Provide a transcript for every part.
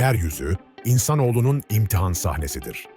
yeryüzü, insanoğlunun imtihan sahnesidir.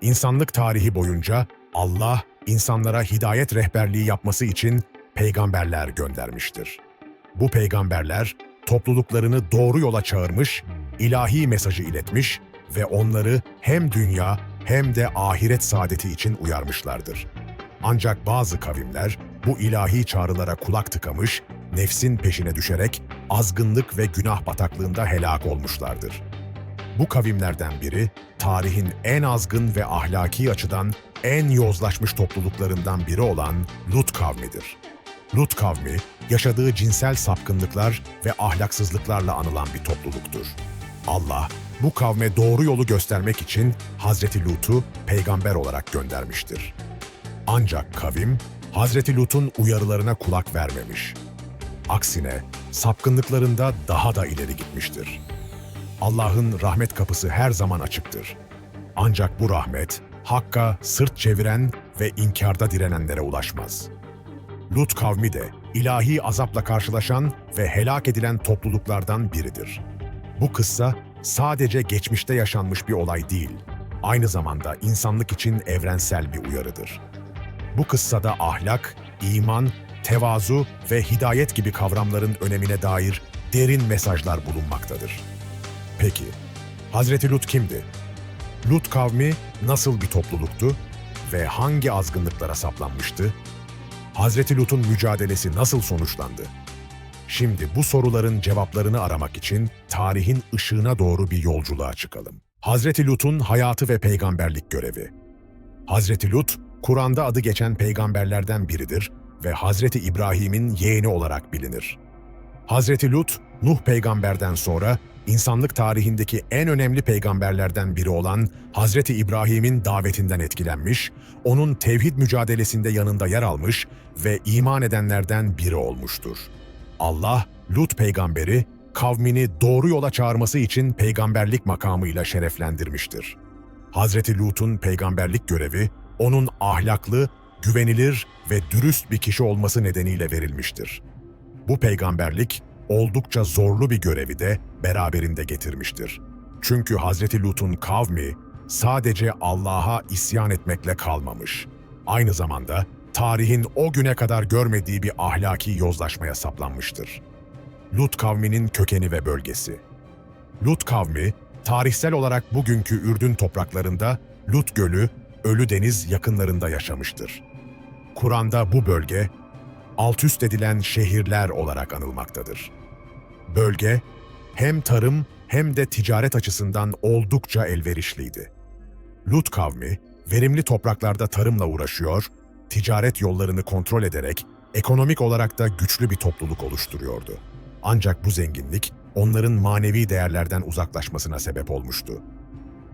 İnsanlık tarihi boyunca Allah, insanlara hidayet rehberliği yapması için peygamberler göndermiştir. Bu peygamberler, topluluklarını doğru yola çağırmış, ilahi mesajı iletmiş ve onları hem dünya hem de ahiret saadeti için uyarmışlardır. Ancak bazı kavimler bu ilahi çağrılara kulak tıkamış, nefsin peşine düşerek azgınlık ve günah bataklığında helak olmuşlardır. Bu kavimlerden biri, tarihin en azgın ve ahlaki açıdan en yozlaşmış topluluklarından biri olan Lut kavmidir. Lut kavmi, yaşadığı cinsel sapkınlıklar ve ahlaksızlıklarla anılan bir topluluktur. Allah, bu kavme doğru yolu göstermek için Hazreti Lut'u peygamber olarak göndermiştir. Ancak kavim, Hazreti Lut'un uyarılarına kulak vermemiş. Aksine sapkınlıklarında daha da ileri gitmiştir. Allah'ın rahmet kapısı her zaman açıktır. Ancak bu rahmet, Hakk'a sırt çeviren ve inkarda direnenlere ulaşmaz. Lut kavmi de ilahi azapla karşılaşan ve helak edilen topluluklardan biridir. Bu kıssa sadece geçmişte yaşanmış bir olay değil, aynı zamanda insanlık için evrensel bir uyarıdır. Bu kıssada ahlak, iman, tevazu ve hidayet gibi kavramların önemine dair derin mesajlar bulunmaktadır. Peki, Hazreti Lut kimdi? Lut kavmi nasıl bir topluluktu ve hangi azgınlıklara saplanmıştı? Hazreti Lut'un mücadelesi nasıl sonuçlandı? Şimdi bu soruların cevaplarını aramak için tarihin ışığına doğru bir yolculuğa çıkalım. Hazreti Lut'un hayatı ve peygamberlik görevi. Hazreti Lut, Kur'an'da adı geçen peygamberlerden biridir ve Hazreti İbrahim'in yeğeni olarak bilinir. Hazreti Lut, Nuh peygamberden sonra insanlık tarihindeki en önemli peygamberlerden biri olan Hazreti İbrahim'in davetinden etkilenmiş, onun tevhid mücadelesinde yanında yer almış ve iman edenlerden biri olmuştur. Allah, Lut peygamberi, kavmini doğru yola çağırması için peygamberlik makamıyla şereflendirmiştir. Hazreti Lut'un peygamberlik görevi, onun ahlaklı, güvenilir ve dürüst bir kişi olması nedeniyle verilmiştir. Bu peygamberlik, oldukça zorlu bir görevi de beraberinde getirmiştir. Çünkü Hazreti Lut'un kavmi sadece Allah'a isyan etmekle kalmamış. Aynı zamanda tarihin o güne kadar görmediği bir ahlaki yozlaşmaya saplanmıştır. Lut kavminin kökeni ve bölgesi. Lut kavmi, tarihsel olarak bugünkü Ürdün topraklarında Lut Gölü, Ölü Deniz yakınlarında yaşamıştır. Kur'an'da bu bölge, altüst edilen şehirler olarak anılmaktadır. Bölge, hem tarım hem de ticaret açısından oldukça elverişliydi. Lut kavmi, verimli topraklarda tarımla uğraşıyor, ticaret yollarını kontrol ederek ekonomik olarak da güçlü bir topluluk oluşturuyordu. Ancak bu zenginlik onların manevi değerlerden uzaklaşmasına sebep olmuştu.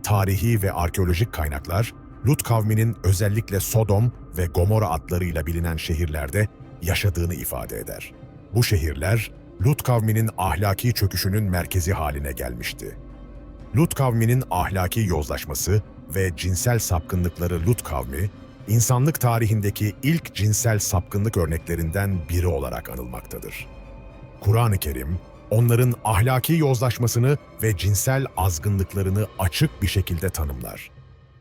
Tarihi ve arkeolojik kaynaklar, Lut kavminin özellikle Sodom ve Gomorra adlarıyla bilinen şehirlerde yaşadığını ifade eder. Bu şehirler, Lut kavminin ahlaki çöküşünün merkezi haline gelmişti. Lut kavminin ahlaki yozlaşması ve cinsel sapkınlıkları Lut kavmi, insanlık tarihindeki ilk cinsel sapkınlık örneklerinden biri olarak anılmaktadır. Kur'an-ı Kerim, onların ahlaki yozlaşmasını ve cinsel azgınlıklarını açık bir şekilde tanımlar.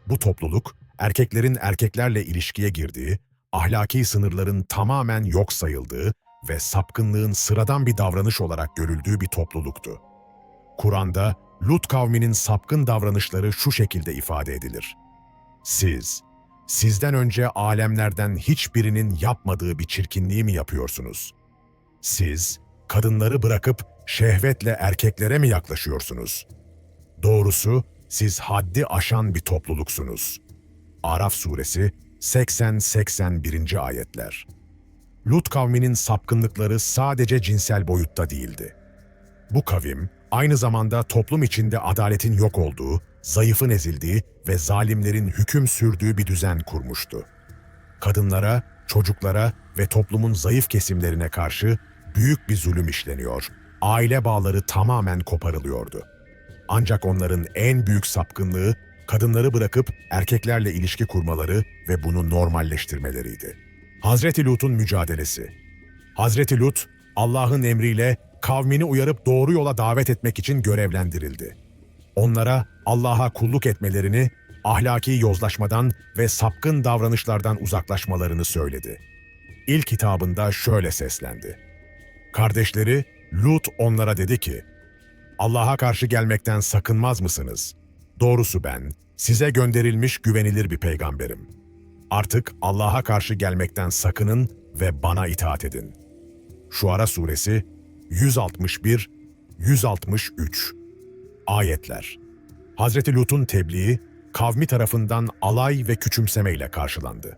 Bu topluluk, erkeklerin erkeklerle ilişkiye girdiği, ahlaki sınırların tamamen yok sayıldığı ve sapkınlığın sıradan bir davranış olarak görüldüğü bir topluluktu. Kur'an'da Lut kavminin sapkın davranışları şu şekilde ifade edilir. Siz, sizden önce alemlerden hiçbirinin yapmadığı bir çirkinliği mi yapıyorsunuz? Siz, kadınları bırakıp şehvetle erkeklere mi yaklaşıyorsunuz? Doğrusu siz haddi aşan bir topluluksunuz. Araf suresi 80-81. ayetler. Lut kavminin sapkınlıkları sadece cinsel boyutta değildi. Bu kavim, aynı zamanda toplum içinde adaletin yok olduğu, zayıfın ezildiği ve zalimlerin hüküm sürdüğü bir düzen kurmuştu. Kadınlara, çocuklara ve toplumun zayıf kesimlerine karşı büyük bir zulüm işleniyor, aile bağları tamamen koparılıyordu. Ancak onların en büyük sapkınlığı, kadınları bırakıp erkeklerle ilişki kurmaları ve bunu normalleştirmeleriydi. Hazreti Lut'un mücadelesi. Hazreti Lut, Allah'ın emriyle kavmini uyarıp doğru yola davet etmek için görevlendirildi. onlara Allah'a kulluk etmelerini, ahlaki yozlaşmadan ve sapkın davranışlardan uzaklaşmalarını söyledi. İlk hitabında şöyle seslendi. Kardeşleri Lut onlara dedi ki, Allah'a karşı gelmekten sakınmaz mısınız? Doğrusu ben, size gönderilmiş güvenilir bir peygamberim. Artık Allah'a karşı gelmekten sakının ve bana itaat edin. Şuara suresi 161 163 Ayetler Hazreti Lut'un tebliği kavmi tarafından alay ve küçümsemeyle karşılandı.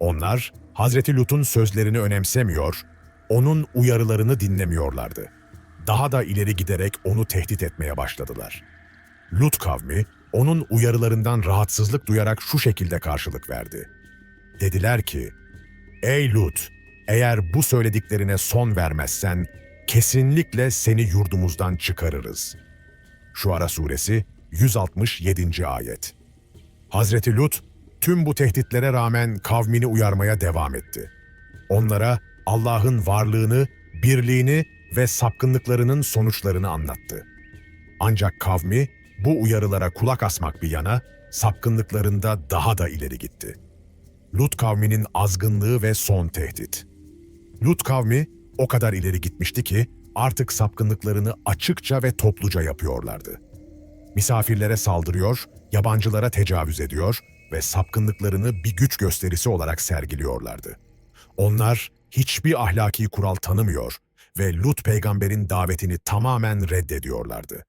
Onlar Hazreti Lut'un sözlerini önemsemiyor, onun uyarılarını dinlemiyorlardı. Daha da ileri giderek onu tehdit etmeye başladılar. Lut kavmi onun uyarılarından rahatsızlık duyarak şu şekilde karşılık verdi. Dediler ki, Ey Lut! Eğer bu söylediklerine son vermezsen kesinlikle seni yurdumuzdan çıkarırız. Şuara suresi 167. ayet. Hazreti Lut tüm bu tehditlere rağmen kavmini uyarmaya devam etti. Onlara Allah'ın varlığını, birliğini ve sapkınlıklarının sonuçlarını anlattı. Ancak kavmi bu uyarılara kulak asmak bir yana sapkınlıklarında daha da ileri gitti. Lut kavminin azgınlığı ve son tehdit. Lut kavmi o kadar ileri gitmişti ki artık sapkınlıklarını açıkça ve topluca yapıyorlardı. Misafirlere saldırıyor, yabancılara tecavüz ediyor ve sapkınlıklarını bir güç gösterisi olarak sergiliyorlardı. Onlar hiçbir ahlaki kural tanımıyor ve Lut peygamberin davetini tamamen reddediyorlardı.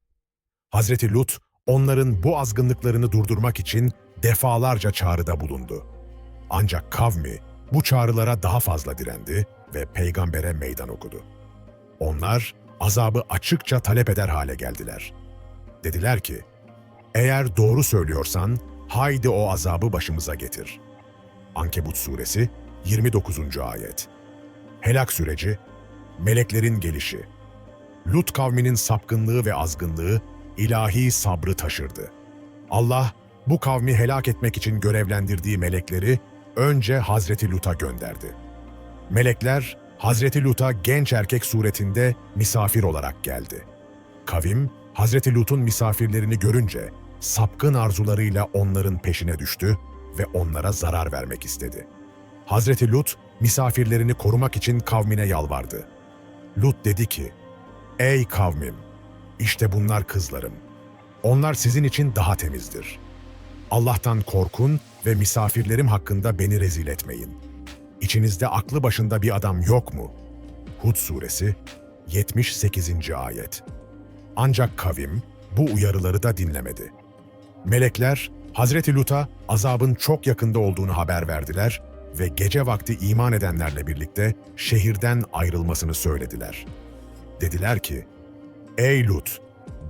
Hazreti Lut, onların bu azgınlıklarını durdurmak için defalarca çağrıda bulundu. Ancak kavmi bu çağrılara daha fazla direndi ve peygambere meydan okudu. Onlar azabı açıkça talep eder hale geldiler. Dediler ki, eğer doğru söylüyorsan haydi o azabı başımıza getir. Ankebut suresi 29. ayet. Helak süreci, meleklerin gelişi. Lut kavminin sapkınlığı ve azgınlığı ilahi sabrı taşırdı. Allah bu kavmi helak etmek için görevlendirdiği melekleri önce Hazreti Lut'a gönderdi. Melekler Hazreti Lut'a genç erkek suretinde misafir olarak geldi. Kavim Hazreti Lut'un misafirlerini görünce sapkın arzularıyla onların peşine düştü ve onlara zarar vermek istedi. Hazreti Lut misafirlerini korumak için kavmine yalvardı. Lut dedi ki, Ey kavmim! işte bunlar kızlarım. Onlar sizin için daha temizdir. Allah'tan korkun ve misafirlerim hakkında beni rezil etmeyin. İçinizde aklı başında bir adam yok mu? Hud suresi 78. ayet. Ancak kavim bu uyarıları da dinlemedi. Melekler Hazreti Lut'a azabın çok yakında olduğunu haber verdiler ve gece vakti iman edenlerle birlikte şehirden ayrılmasını söylediler. Dediler ki, Ey Lut!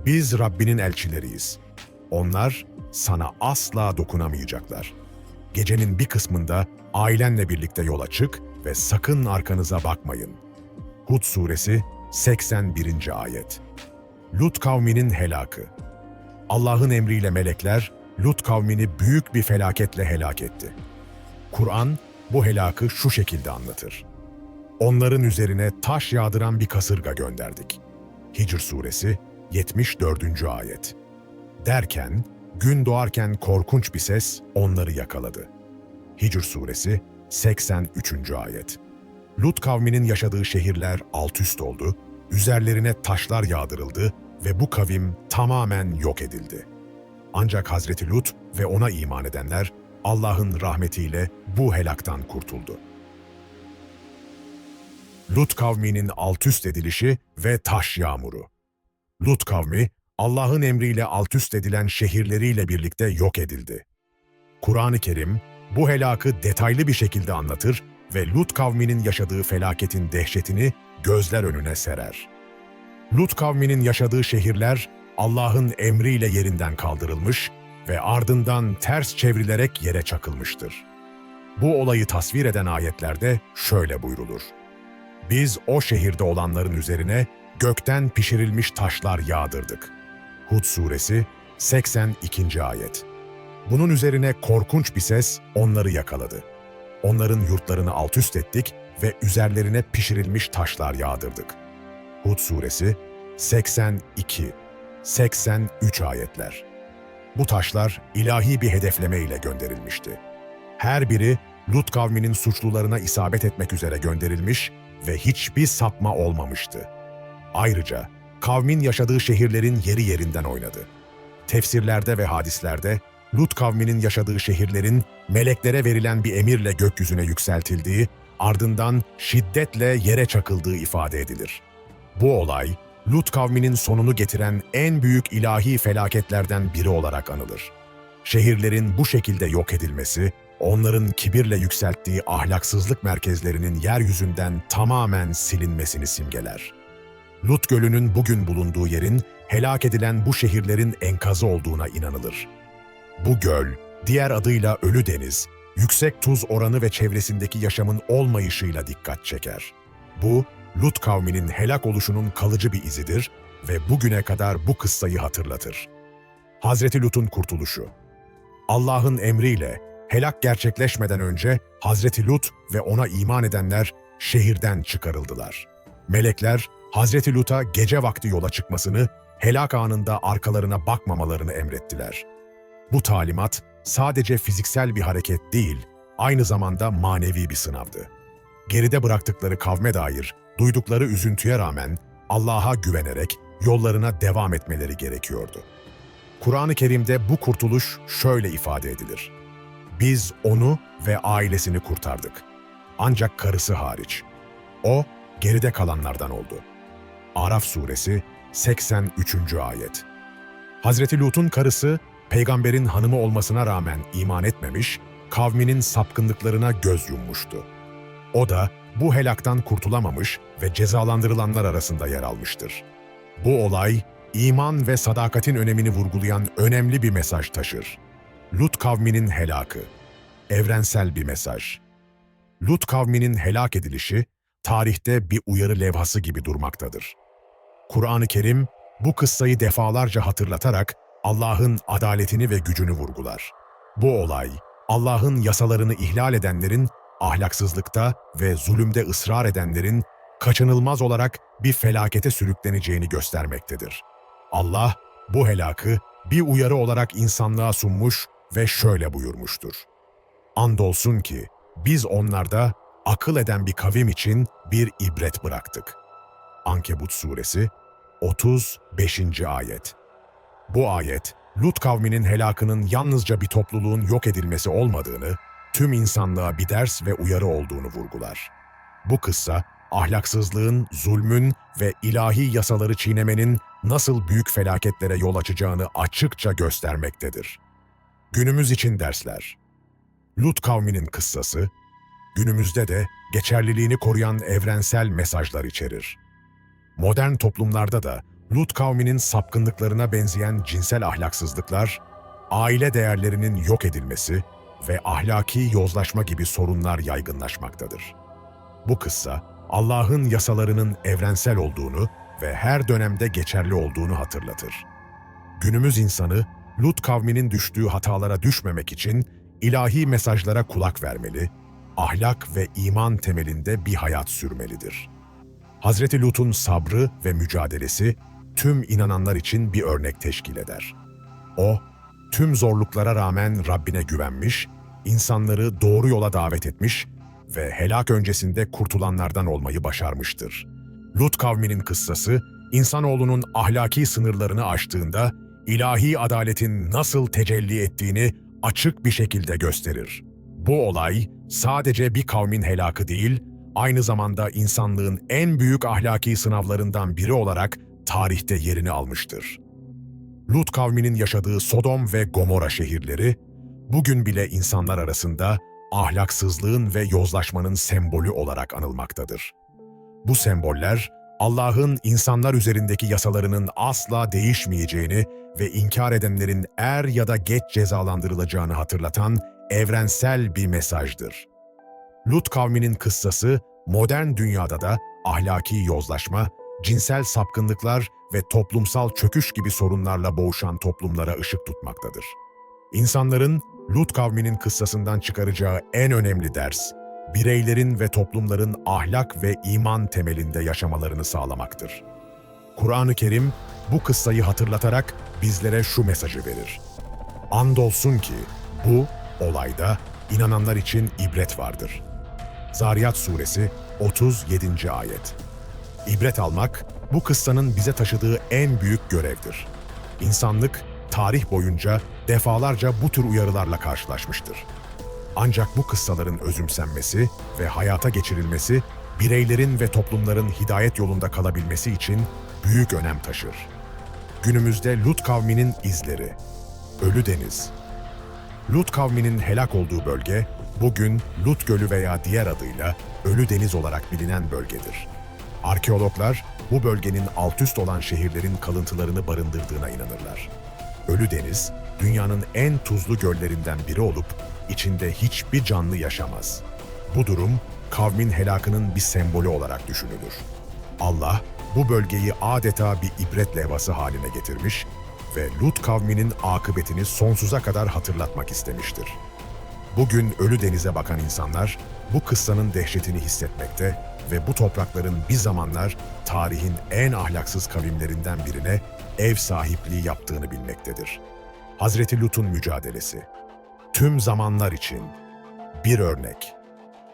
Biz Rabbinin elçileriyiz. Onlar sana asla dokunamayacaklar. Gecenin bir kısmında ailenle birlikte yola çık ve sakın arkanıza bakmayın. Hud suresi 81. ayet. Lut kavminin helakı. Allah'ın emriyle melekler Lut kavmini büyük bir felaketle helak etti. Kur'an bu helakı şu şekilde anlatır. Onların üzerine taş yağdıran bir kasırga gönderdik. Hicr suresi 74. ayet. Derken gün doğarken korkunç bir ses onları yakaladı. Hicr suresi 83. ayet. Lut kavminin yaşadığı şehirler alt üst oldu, üzerlerine taşlar yağdırıldı ve bu kavim tamamen yok edildi. Ancak Hazreti Lut ve ona iman edenler Allah'ın rahmetiyle bu helaktan kurtuldu. Lut kavminin alt üst edilişi ve taş yağmuru. Lut kavmi Allah'ın emriyle alt üst edilen şehirleriyle birlikte yok edildi. Kur'an-ı Kerim bu helakı detaylı bir şekilde anlatır ve Lut kavminin yaşadığı felaketin dehşetini gözler önüne serer. Lut kavminin yaşadığı şehirler Allah'ın emriyle yerinden kaldırılmış ve ardından ters çevrilerek yere çakılmıştır. Bu olayı tasvir eden ayetlerde şöyle buyrulur. Biz o şehirde olanların üzerine gökten pişirilmiş taşlar yağdırdık. Hud suresi 82. ayet. Bunun üzerine korkunç bir ses onları yakaladı. Onların yurtlarını alt üst ettik ve üzerlerine pişirilmiş taşlar yağdırdık. Hud suresi 82 83 ayetler. Bu taşlar ilahi bir hedefleme ile gönderilmişti. Her biri Lut kavminin suçlularına isabet etmek üzere gönderilmiş ve hiçbir sapma olmamıştı. Ayrıca kavmin yaşadığı şehirlerin yeri yerinden oynadı. Tefsirlerde ve hadislerde Lut kavminin yaşadığı şehirlerin meleklere verilen bir emirle gökyüzüne yükseltildiği, ardından şiddetle yere çakıldığı ifade edilir. Bu olay, Lut kavminin sonunu getiren en büyük ilahi felaketlerden biri olarak anılır. Şehirlerin bu şekilde yok edilmesi, onların kibirle yükselttiği ahlaksızlık merkezlerinin yeryüzünden tamamen silinmesini simgeler. Lut Gölü'nün bugün bulunduğu yerin helak edilen bu şehirlerin enkazı olduğuna inanılır. Bu göl, diğer adıyla Ölü Deniz, yüksek tuz oranı ve çevresindeki yaşamın olmayışıyla dikkat çeker. Bu, Lut kavminin helak oluşunun kalıcı bir izidir ve bugüne kadar bu kıssayı hatırlatır. Hazreti Lut'un kurtuluşu Allah'ın emriyle helak gerçekleşmeden önce Hazreti Lut ve ona iman edenler şehirden çıkarıldılar. Melekler Hazreti Lut'a gece vakti yola çıkmasını, helak anında arkalarına bakmamalarını emrettiler. Bu talimat sadece fiziksel bir hareket değil, aynı zamanda manevi bir sınavdı. Geride bıraktıkları kavme dair duydukları üzüntüye rağmen Allah'a güvenerek yollarına devam etmeleri gerekiyordu. Kur'an-ı Kerim'de bu kurtuluş şöyle ifade edilir. Biz onu ve ailesini kurtardık. Ancak karısı hariç. O, geride kalanlardan oldu. Araf suresi 83. ayet. Hazreti Lut'un karısı, peygamberin hanımı olmasına rağmen iman etmemiş, kavminin sapkınlıklarına göz yummuştu. O da bu helaktan kurtulamamış ve cezalandırılanlar arasında yer almıştır. Bu olay, iman ve sadakatin önemini vurgulayan önemli bir mesaj taşır. Lut kavminin helakı. Evrensel bir mesaj. Lut kavminin helak edilişi, tarihte bir uyarı levhası gibi durmaktadır. Kur'an-ı Kerim, bu kıssayı defalarca hatırlatarak Allah'ın adaletini ve gücünü vurgular. Bu olay, Allah'ın yasalarını ihlal edenlerin ahlaksızlıkta ve zulümde ısrar edenlerin kaçınılmaz olarak bir felakete sürükleneceğini göstermektedir. Allah bu helakı bir uyarı olarak insanlığa sunmuş ve şöyle buyurmuştur. Andolsun ki biz onlarda akıl eden bir kavim için bir ibret bıraktık. Ankebut suresi 35. ayet. Bu ayet, Lut kavminin helakının yalnızca bir topluluğun yok edilmesi olmadığını, tüm insanlığa bir ders ve uyarı olduğunu vurgular. Bu kıssa, ahlaksızlığın, zulmün ve ilahi yasaları çiğnemenin nasıl büyük felaketlere yol açacağını açıkça göstermektedir. Günümüz için dersler Lut kavminin kıssası, günümüzde de geçerliliğini koruyan evrensel mesajlar içerir. Modern toplumlarda da Lut kavminin sapkınlıklarına benzeyen cinsel ahlaksızlıklar, aile değerlerinin yok edilmesi ve ahlaki yozlaşma gibi sorunlar yaygınlaşmaktadır. Bu kıssa, Allah'ın yasalarının evrensel olduğunu ve her dönemde geçerli olduğunu hatırlatır. Günümüz insanı, Lut kavminin düştüğü hatalara düşmemek için ilahi mesajlara kulak vermeli, ahlak ve iman temelinde bir hayat sürmelidir. Hazreti Lut'un sabrı ve mücadelesi tüm inananlar için bir örnek teşkil eder. O, tüm zorluklara rağmen Rabbine güvenmiş, insanları doğru yola davet etmiş ve helak öncesinde kurtulanlardan olmayı başarmıştır. Lut kavminin kıssası, insanoğlunun ahlaki sınırlarını aştığında ilahi adaletin nasıl tecelli ettiğini açık bir şekilde gösterir. Bu olay sadece bir kavmin helakı değil, aynı zamanda insanlığın en büyük ahlaki sınavlarından biri olarak tarihte yerini almıştır. Lut kavminin yaşadığı Sodom ve Gomora şehirleri, bugün bile insanlar arasında ahlaksızlığın ve yozlaşmanın sembolü olarak anılmaktadır. Bu semboller, Allah'ın insanlar üzerindeki yasalarının asla değişmeyeceğini ve inkar edenlerin er ya da geç cezalandırılacağını hatırlatan evrensel bir mesajdır. Lut kavminin kıssası, modern dünyada da ahlaki yozlaşma, cinsel sapkınlıklar ve toplumsal çöküş gibi sorunlarla boğuşan toplumlara ışık tutmaktadır. İnsanların Lut kavminin kıssasından çıkaracağı en önemli ders, bireylerin ve toplumların ahlak ve iman temelinde yaşamalarını sağlamaktır. Kur'an-ı Kerim bu kıssayı hatırlatarak bizlere şu mesajı verir. Andolsun ki bu olayda inananlar için ibret vardır. Zariyat Suresi 37. Ayet İbret almak, bu kıssanın bize taşıdığı en büyük görevdir. İnsanlık, tarih boyunca defalarca bu tür uyarılarla karşılaşmıştır. Ancak bu kıssaların özümsenmesi ve hayata geçirilmesi, bireylerin ve toplumların hidayet yolunda kalabilmesi için büyük önem taşır. Günümüzde Lut kavminin izleri, Ölü Deniz. Lut kavminin helak olduğu bölge, bugün Lut Gölü veya diğer adıyla Ölü Deniz olarak bilinen bölgedir. Arkeologlar bu bölgenin altüst olan şehirlerin kalıntılarını barındırdığına inanırlar. Ölü Deniz, dünyanın en tuzlu göllerinden biri olup içinde hiçbir canlı yaşamaz. Bu durum kavmin helakının bir sembolü olarak düşünülür. Allah bu bölgeyi adeta bir ibret levhası haline getirmiş ve Lut kavminin akıbetini sonsuza kadar hatırlatmak istemiştir. Bugün Ölü Deniz'e bakan insanlar bu kıssanın dehşetini hissetmekte ve bu toprakların bir zamanlar tarihin en ahlaksız kavimlerinden birine ev sahipliği yaptığını bilmektedir. Hazreti Lut'un mücadelesi. Tüm zamanlar için bir örnek.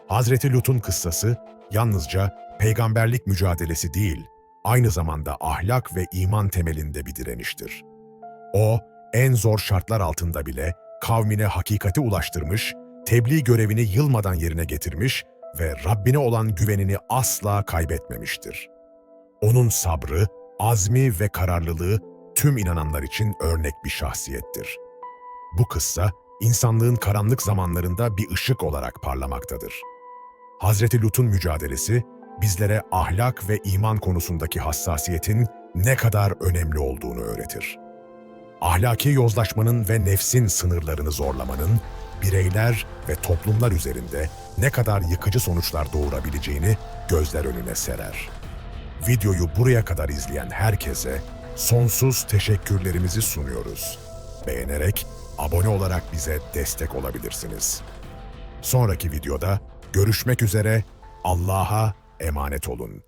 Hazreti Lut'un kıssası yalnızca peygamberlik mücadelesi değil, aynı zamanda ahlak ve iman temelinde bir direniştir. O, en zor şartlar altında bile kavmine hakikati ulaştırmış, tebliğ görevini yılmadan yerine getirmiş ve Rabbine olan güvenini asla kaybetmemiştir. Onun sabrı, azmi ve kararlılığı tüm inananlar için örnek bir şahsiyettir. Bu kıssa, insanlığın karanlık zamanlarında bir ışık olarak parlamaktadır. Hazreti Lut'un mücadelesi, bizlere ahlak ve iman konusundaki hassasiyetin ne kadar önemli olduğunu öğretir. Ahlaki yozlaşmanın ve nefsin sınırlarını zorlamanın, bireyler ve toplumlar üzerinde ne kadar yıkıcı sonuçlar doğurabileceğini gözler önüne serer. Videoyu buraya kadar izleyen herkese sonsuz teşekkürlerimizi sunuyoruz. Beğenerek, abone olarak bize destek olabilirsiniz. Sonraki videoda görüşmek üzere, Allah'a emanet olun.